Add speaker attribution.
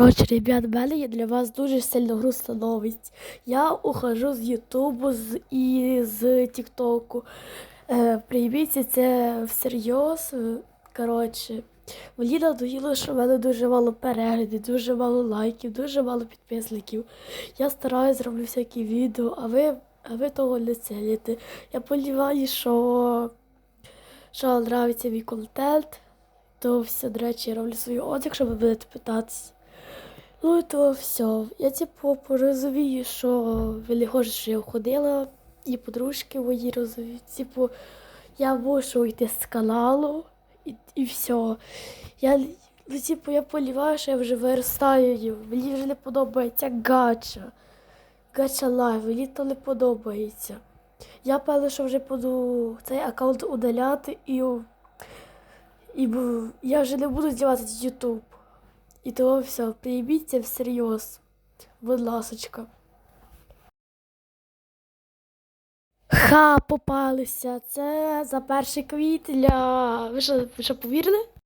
Speaker 1: Коротше, ребят, в мене є для вас дуже сильно грустна новість. Я ухожу з Ютубу з, і з Тіктоку. Е, прийміться це всерйоз. Е, Коротше, мені надоїло, що в мене дуже мало переглядів, дуже мало лайків, дуже мало підписників. Я стараюсь, роблю всякі відео, а ви, а ви того не цілите. Я сподіваюся, що, що вам нравиться мій контент. То все, до речі, я роблю свій отзыв, якщо ви будете питатися. Ну і то все. Я типу порозумію, що хочете, що я ходила, і подружки мої розуміють. Типу, я мушу йти з каналу і, і все. Я, ну, типу, я поліваю, що я вже виростаю. Мені вже не подобається гача. Гача лайв, мені то не подобається. Я певно, що вже буду цей аккаунт удаляти і, і я вже не буду знімати YouTube. І того все, приїбіться всерйоз. Будь ласочка. Ха, попалися. Це за 1 квітня. Ви що, ви що повірили?